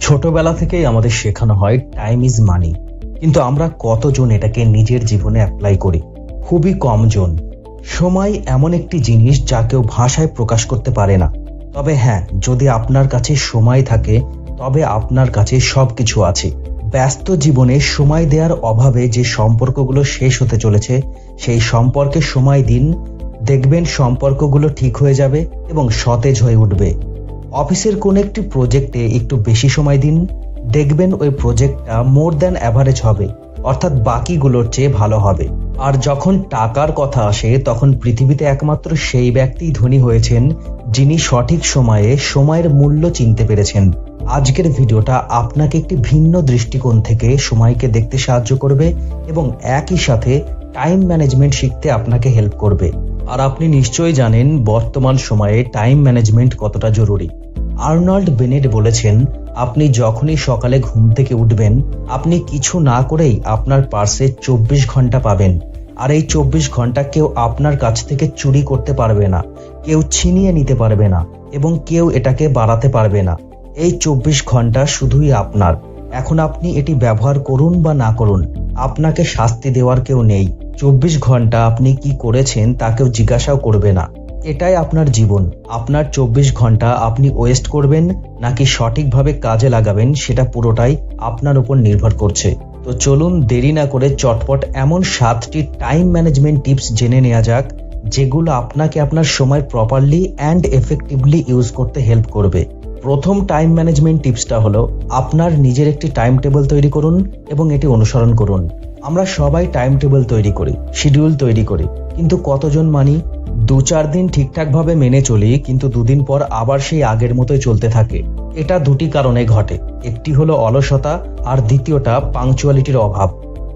ছোটবেলা থেকেই আমাদের শেখানো হয় টাইম ইজ মানি কিন্তু আমরা কতজন এটাকে নিজের জীবনে অ্যাপ্লাই করি? খুবই কম জন সময় এমন একটি জিনিস যা কেউ ভাষায় প্রকাশ করতে পারে না। তবে হ্যাঁ যদি আপনার কাছে সময় থাকে, তবে আপনার কাছে সবকিছু আছে। ব্যস্ত জীবনে সময় দেওয়ার অভাবে যে সম্পর্কগুলো শেষ হতে চলেছে, সেই সম্পর্কে সময় দিন, দেখবেন সম্পর্কগুলো ঠিক হয়ে যাবে এবং সতেজ হয়ে উঠবে। অফিসের কোন একটি প্রজেক্টে একটু বেশি সময় দিন, দেখবেন ওই প্রজেক্টটা মোর দ্যান অ্যাভারেজ হবে, অর্থাৎ বাকিগুলোর চেয়ে ভালো হবে। আর যখন টাকার কথা আসে, তখন পৃথিবীতে একমাত্র সেই ব্যক্তিই ধনী হয়েছেন, যিনি সঠিক সময়ে সময়ের মূল্য চিনতে পেরেছেন। আজকের ভিডিওটা আপনাকে একটি ভিন্ন দৃষ্টিকোণ থেকে সময়কে দেখতে সাহায্য করবে এবং একই সাথে টাইম ম্যানেজমেন্ট শিখতে আপনাকে হেল্প করবে। আর আপনি নিশ্চয়ই জানেন, বর্তমান সময়ে টাইম ম্যানেজমেন্ট কতটা জরুরি। আর্নল্ড বেনেট বলেছেন, আপনি যখনই সকালে ঘুম থেকে উঠবেন, আপনি কিছু না করেই আপনার পার্সে চব্বিশ ঘণ্টা পাবেন। আর এই চব্বিশ ঘণ্টা কেউ আপনার কাছ থেকে চুরি করতে পারবে না, কেউ ছিনিয়ে নিতে পারবে না, এবং কেউ এটাকে বাড়াতে পারবে না। এই চব্বিশ ঘণ্টা শুধুই আপনার। এখন আপনি এটি ব্যবহার করুন বা না করুন, আপনাকে শাস্তি দেওয়ার কেউ নেই। চব্বিশ ঘণ্টা আপনি কি করেছেন তা কেউ জিজ্ঞাসাও করবে না। এটাই আপনার জীবন। আপনার চব্বিশ ঘণ্টা আপনি ওয়েস্ট করবেন, নাকি সঠিকভাবে কাজে লাগাবেন, সেটা পুরোটাই আপনার উপর নির্ভর করছে। তো চলুন দেরি না করে চটপট এমন সাতটি টাইম ম্যানেজমেন্ট টিপস জেনে নেওয়া যাক, যেগুলো আপনাকে আপনার সময় প্রপারলি অ্যান্ড এফেক্টিভলি ইউজ করতে হেল্প করবে। প্রথম টাইম ম্যানেজমেন্ট টিপসটা হলো, আপনার নিজের একটি টাইম টেবিল তৈরি করুন এবং এটি অনুসরণ করুন। আমরা সবাই টাইম টেবিল তৈরি করি শিডিউল তৈরি করি, কিন্তু কতজন মানি? দু চার দিন ঠিকঠাকভাবে মেনে চলি, কিন্তু দুদিন পর আবার সেই আগের মতোই চলতে থাকে। এটা দুটি কারণে ঘটে। একটি হলো অলসতা, আর দ্বিতীয়টা পাংচুয়ালিটির অভাব।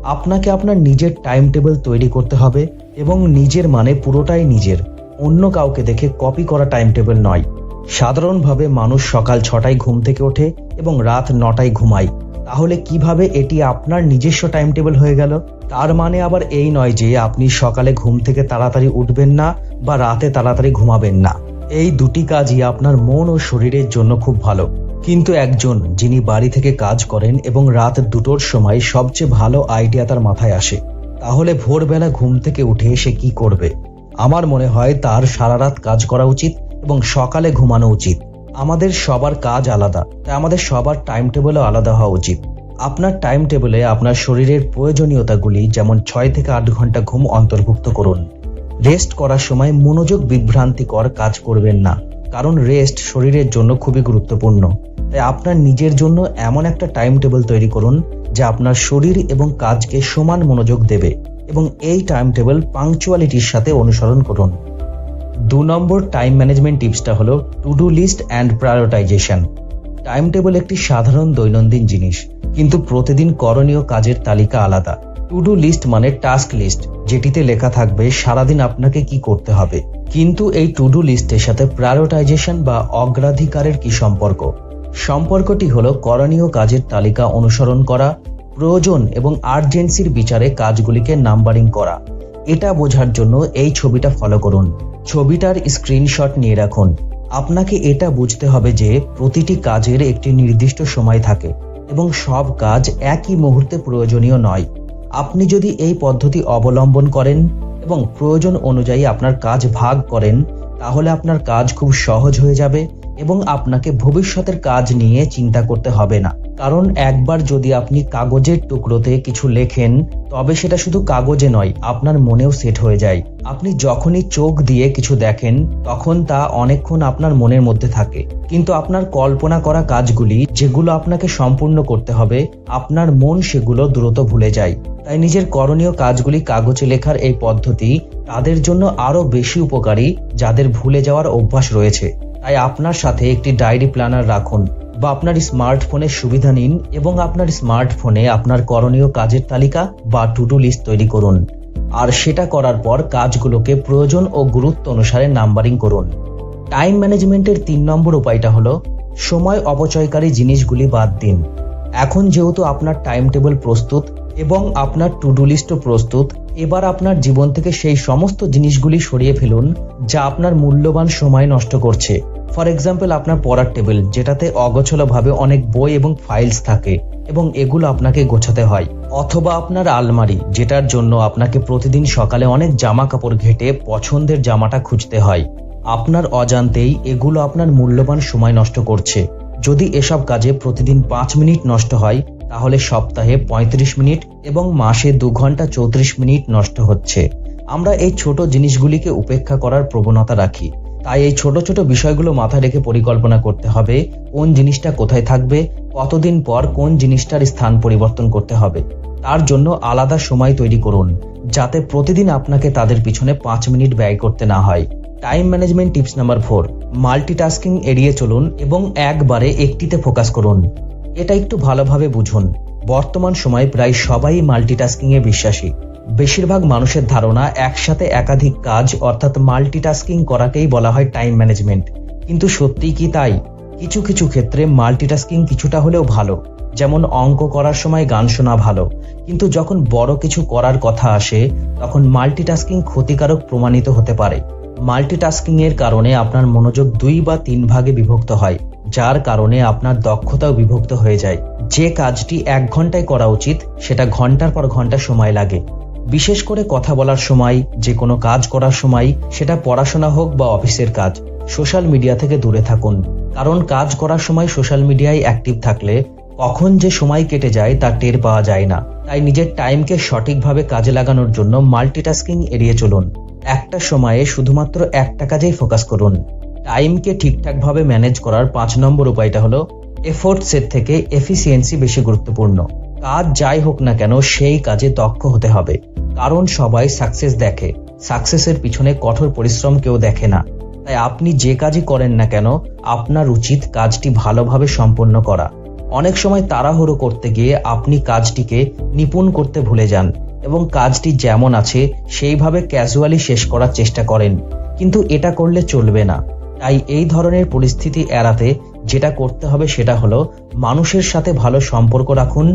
আপনাকে আপনার নিজের টাইম টেবিল তৈরি করতে হবে, এবং নিজের মানে পুরোটাই নিজের। অন্য কাউকে দেখে কপি করা টাইম টেবিল নয়। সাধারণভাবে মানুষ সকাল ছটায় ঘুম থেকে ওঠে, এবং রাত নটায় ঘুমায়। তাহলে কীভাবে এটি আপনার নিজস্ব টাইম টেবিল হয়ে গেল? তার মানে আবার এই নয় যে আপনি সকালে ঘুম থেকে তাড়াতাড়ি উঠবেন না বা রাতে তাড়াতাড়ি ঘুমাবেন না। এই দুটি কাজই আপনার মন ও শরীরের জন্য খুব ভালো। কিন্তু একজন যিনি বাড়ি থেকে কাজ করেন এবং রাত দুটোর সময় সবচেয়ে ভালো আইডিয়া তার মাথায় আসে, তাহলে ভোরবেলা ঘুম থেকে উঠে সে কি করবে? আমার মনে হয় তার সারা রাত কাজ করা উচিত এবং সকালে ঘুমানো উচিত। আমাদের সবার কাজ আলাদা, তাই আমাদের সবার টাইম টেবিলও আলাদা হওয়া উচিত। আপনার টাইম টেবিলে আপনার শরীরের প্রয়োজনীয়তাগুলি যেমন ছয় থেকে আট ঘণ্টা ঘুম অন্তর্ভুক্ত করুন। রেস্ট করার সময় মনোযোগ বিভ্রান্তিকর কাজ করবেন না, কারণ রেস্ট শরীরের জন্য খুবই গুরুত্বপূর্ণ। তাই আপনার নিজের জন্য এমন একটা টাইম টেবিল তৈরি করুন, যা আপনার শরীর এবং কাজকে সমান মনোযোগ দেবে এবং এই টাইম টেবিল পাংচুয়ালিটির সাথে অনুসরণ করুন। দু নম্বর টাইম ম্যানেজমেন্ট টিপসটা হলো to do list and prioritization time table একটি সাধারণ দৈনন্দিন জিনিস, কিন্তু প্রতিদিন করণীয় কাজের তালিকা আলাদা। টু ডু লিস্ট মানে টাস্ক লিস্ট যেটিতে লেখা থাকবে সারাদিন আপনাকে কি করতে হবে। কিন্তু এই টু ডু লিস্টের সাথে প্রায়োরিটাইজেশন বা অগ্রাধিকারের কি সম্পর্ক? সম্পর্কটি হলো করণীয় কাজের তালিকা অনুসরণ করা, প্রয়োজন এবং আর্জেন্সির বিচারে কাজগুলিকে নাম্বারিং করা। এটা বোঝার জন্য এই ছবিটা ফলো করুন। ছবিটার স্ক্রিনশট নিয়ে রাখুন। আপনাকে এটা বুঝতে হবে যে প্রতিটি কাজের একটি নির্দিষ্ট সময় থাকে এবং সব কাজ একই মুহূর্তে প্রয়োজনীয় নয়। আপনি যদি এই পদ্ধতি অবলম্বন করেন এবং প্রয়োজন অনুযায়ী আপনার কাজ ভাগ করেন, তাহলে আপনার কাজ খুব সহজ হয়ে যাবে এবং আপনাকে ভবিষ্যতের কাজ নিয়ে চিন্তা করতে হবে না। কারণ একবার যদি আপনি কাগজের টুকরোতে কিছু লেখেন, তবে সেটা শুধু কাগজে নয়, আপনার মনেও সেট হয়ে যায়। আপনি যখনই চোখ দিয়ে কিছু দেখেন, তখন তা অনেকক্ষণ আপনার মনের মধ্যে থাকে। কিন্তু আপনার কল্পনা করা কাজগুলি, যেগুলো আপনাকে সম্পূর্ণ করতে হবে, আপনার মন সেগুলো দ্রুত ভুলে যায়। তাই নিজের করণীয় কাজগুলি কাগজে লেখার এই পদ্ধতি, তাদের জন্য আরও বেশি উপকারী, যাদের ভুলে যাওয়ার অভ্যাস রয়েছে। তাই আপনার সাথে একটি ডায়েরি প্ল্যানার রাখুন। বা আপনার স্মার্টফোনের সুবিধা নিন এবং আপনার স্মার্টফোনে আপনার করণীয় কাজের তালিকা বা টু ডু লিস্ট তৈরি করুন। আর সেটা করার পর কাজগুলোকে প্রয়োজন ও গুরুত্ব অনুসারে নাম্বারিং করুন। টাইম ম্যানেজমেন্টের তিন নম্বর উপায়টা হলো, সময় অপচয়কারী জিনিসগুলি বাদ দিন। এখন যেহেতু আপনার টাইম টেবিল প্রস্তুত এবং আপনার টু ডু লিস্টও প্রস্তুত, এবার আপনার জীবন থেকে সেই সমস্ত জিনিসগুলি সরিয়ে ফেলুন যা আপনার মূল্যবান সময় নষ্ট করছে। ফর এক্সাম্পল আপনার পড়ার টেবিল যেটাতে অগোছলভাবে অনেক বই এবং ফাইলস থাকে এবং এগুলো আপনাকে গোছাতে হয়। অথবা আপনার আলমারি, যেটার জন্য আপনাকে প্রতিদিন সকালে অনেক জামা কাপড় ঘেটে পছন্দের জামাটা খুঁজতে হয়। আপনার অজান্তেই এগুলো আপনার মূল্যবান সময় নষ্ট করছে। যদি এসব কাজে প্রতিদিন পাঁচ মিনিট নষ্ট হয়, তাহলে সপ্তাহে ৩৫ মিনিট এবং মাসে দু ঘণ্টা চৌত্রিশ মিনিট নষ্ট হচ্ছে। আমরা এই ছোট জিনিসগুলিকে উপেক্ষা করার প্রবণতা রাখি। তাই এই ছোট ছোট বিষয়গুলো মাথায় রেখে পরিকল্পনা করতে হবে, কোন জিনিসটা কোথায় থাকবে, কতদিন পর কোন জিনিসটার স্থান পরিবর্তন করতে হবে। তার জন্য আলাদা সময় তৈরি করুন, যাতে প্রতিদিন আপনাকে তাদের পিছনে পাঁচ মিনিট ব্যয় করতে না হয়। Time management tips number four, multitasking এড়িয়ে চলুন এবং একবারে একটিতে ফোকাস করুন। এটা একটু ভালোভাবে বুঝুন, বর্তমান সময়ে প্রায় সবাই মাল্টিটাস্কিং এ বিশ্বাসী। বেশিরভাগ মানুষের ধারণা একসাথে একাধিক কাজ অর্থাৎ মাল্টিটাস্কিং করাকেই বলা হয় টাইম ম্যানেজমেন্ট। কিন্তু সত্যিই কি তাই? কিছু কিছু ক্ষেত্রে মাল্টিটাস্কিং কিছুটা হলেও ভালো। যেমন অঙ্ক করার সময় গান শোনা ভালো। কিন্তু যখন বড় কিছু করার কথা আসে, তখন মাল্টিটাস্কিং ক্ষতিকারক প্রমাণিত হতে পারে। মাল্টিটাস্কিং এর কারণে আপনার মনোযোগ দুই বা তিন ভাগে বিভক্ত হয়, যার কারণে আপনার দক্ষতাও বিভক্ত হয়ে যায়। যে কাজটি এক ঘন্টায় করা উচিত, সেটা ঘণ্টার পর ঘণ্টা সময় লাগে। বিশেষ করে কথা বলার সময়, যে কোনো কাজ করার সময়, সেটা পড়াশোনা হোক বা অফিসের কাজ, সোশ্যাল মিডিয়া থেকে দূরে থাকুন। কারণ কাজ করার সময় সোশ্যাল মিডিয়ায় অ্যাক্টিভ থাকলে, কখন যে সময় কেটে যায় তা টের পাওয়া যায় না। তাই নিজের টাইমকে সঠিকভাবে কাজে লাগানোর জন্য মাল্টিটাস্কিং এড়িয়ে চলুন। একটা সময়ে শুধুমাত্র একটা কাজেই ফোকাস করুন। টাইমকে ঠিকঠাকভাবে ম্যানেজ করার পাঁচ নম্বর উপায়টা হলো, এফোর্ট সেট থেকে এফিসিয়েন্সি বেশি গুরুত্বপূর্ণ। কাজ যাই হোক না কেন, সেই কাজে দক্ষ হতে হবে। কারণ সবাই সাকসেস দেখে। সাকসেসের পিছনে কঠোর পরিশ্রম কেউ দেখে না। তাই আপনি যে কাজই করেন না কেন, আপনার উচিত কাজটি ভালোভাবে সম্পন্ন করা। অনেক সময় তাড়াহুড়ো করতে গিয়ে আপনি কাজটিকে নিপুণ করতে ভুলে যান এবং কাজটি যেমন আছে, সেইভাবে ক্যাজুয়ালি শেষ করার চেষ্টা করেন। কিন্তু এটা করলে চলবে না। তাই এই ধরনের পরিস্থিতি এড়াতে যেটা করতে হবে সেটা হলো মানুষের সাথে ভালো সম্পর্ক রাখুন,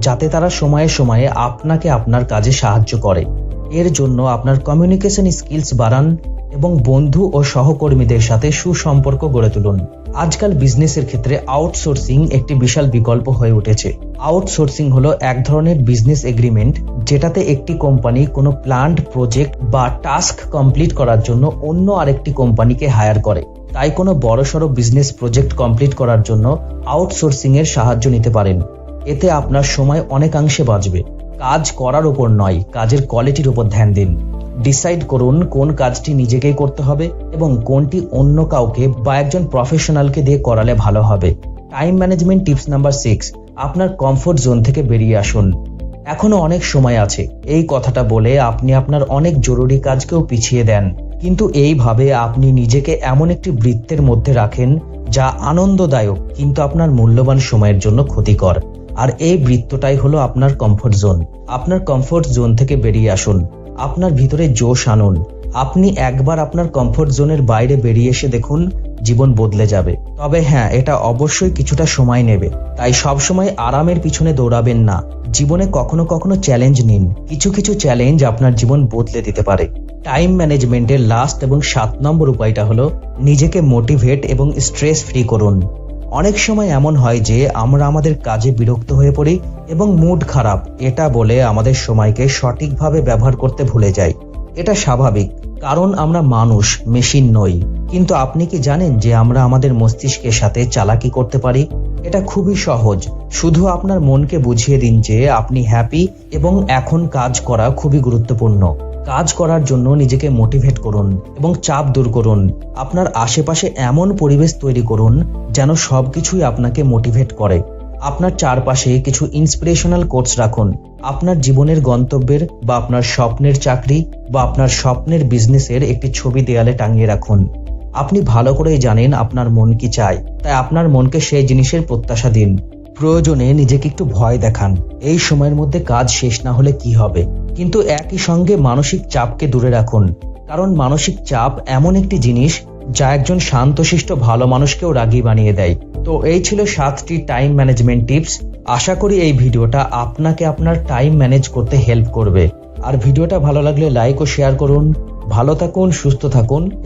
যাতে তারা সময়ে সময়ে আপনাকে আপনার কাজে সাহায্য করে। এর জন্য আপনার কমিউনিকেশন স্কিলস বাড়ান এবং বন্ধু ও সহকর্মীদের সাথে সুসম্পর্ক গড়ে তুলুন। আজকাল বিজনেসের ক্ষেত্রে আউটসোর্সিং একটি বিশাল বিকল্প হয়ে উঠেছে। আউটসোর্সিং হলো এক ধরনের বিজনেস এগ্রিমেন্ট যেটাতে একটি কোম্পানি কোনো প্ল্যান্ড প্রজেক্ট বা টাস্ক কমপ্লিট করার জন্য অন্য আরেকটি কোম্পানিকে হায়ার করে। তাই কোনো বড়সড় বিজনেস প্রজেক্ট কমপ্লিট করার জন্য আউটসোর্সিং এর সাহায্য নিতে পারেন। এতে আপনার সময় অনেকাংশে বাঁচবে। কাজ করার উপর নয়, কাজের কোয়ালিটির উপর ধ্যান দিন। ডিসাইড করুন কোন কাজটি নিজেকেই করতে হবে এবং কোনটি অন্য কাউকে বা একজন প্রফেশনালকে দিয়ে করালে ভালো হবে। Time management tips number six আপনার কমফোর্ট জোন থেকে বেরিয়ে আসুন। এখনও অনেক সময় আছে, এই কথাটা বলে আপনি আপনার অনেক জরুরি কাজকেও পিছিয়ে দেন। কিন্তু এইভাবে আপনি নিজেকে এমন একটি বৃত্তের মধ্যে রাখেন যা আনন্দদায়ক কিন্তু আপনার মূল্যবান সময়ের জন্য ক্ষতিকর। আর এই বৃত্তটাই হলো আপনার কমফোর্ট জোন আপনার কমফোর্ট জোন থেকে বেরিয়ে আসুন। আপনার ভিতরে জোশ আনুন। আপনি একবার আপনার কমফোর্ট জোনের বাইরে বেরিয়ে এসে দেখুন, জীবন বদলে যাবে। তবে হ্যাঁ এটা অবশ্যই কিছুটা সময় নেবে। তাই সবসময় আরামের পিছনে দৌড়াবেন না। জীবনে কখনো কখনো চ্যালেঞ্জ নিন। কিছু কিছু চ্যালেঞ্জ আপনার জীবন বদলে দিতে পারে। টাইম ম্যানেজমেন্টের লাস্ট এবং সাত নম্বর উপায়টা হলো নিজেকে মোটিভেট এবং স্ট্রেস ফ্রি করুন। অনেক সময় এমন হয় যে আমরা আমাদের কাজে বিরক্ত হয়ে পড়ি এবং মুড খারাপ, এটা বলে আমাদের সময়কে সঠিকভাবে ব্যবহার করতে ভুলে যাই। এটা স্বাভাবিক, কারণ আমরা মানুষ মেশিন নই। কিন্তু আপনি কি জানেন যে আমরা আমাদের মস্তিষ্কের সাথে চালাকি করতে পারি? এটা খুবই সহজ। শুধু আপনার মনকে বুঝিয়ে দিন যে আপনি হ্যাপি এবং এখন কাজ করা খুবই গুরুত্বপূর্ণ। কাজ করার জন্য নিজেকে মোটিভেট করুন এবং চাপ দূর করুন। আপনার আশেপাশে এমন পরিবেশ তৈরি করুন যেন সবকিছুই আপনাকে মোটিভেট করে। আপনার চারপাশে কিছু ইন্সপিরেশনাল কোর্স রাখুন। আপনার জীবনের গন্তব্যের বা আপনার স্বপ্নের চাকরি বা আপনার স্বপ্নের বিজনেসের একটি ছবি দেয়ালে টাঙিয়ে রাখুন। আপনি ভালো করেই জানেন আপনার মন কি চায়। তাই আপনার মনকে সেই জিনিসের প্রত্যাশা দিন। প্রয়োজনে নিজেকে একটু ভয় দেখান। এই সময়ের মধ্যে কাজ শেষ না হলে কি হবে? কিন্তু একই সঙ্গে মানসিক চাপকে দূরে রাখুন। কারণ মানসিক চাপ এমন একটি জিনিস যা একজন শান্তশিষ্ট ভালো মানুষকেও রাগী বানিয়ে দেয়। তো এই ছিল সাতটি টাইম ম্যানেজমেন্ট টিপস আশা করি এই ভিডিওটা আপনাকে আপনার টাইম ম্যানেজ করতে হেল্প করবে। আর ভিডিওটা ভালো লাগলে লাইক ও শেয়ার করুন। ভালো থাকুন, সুস্থ থাকুন।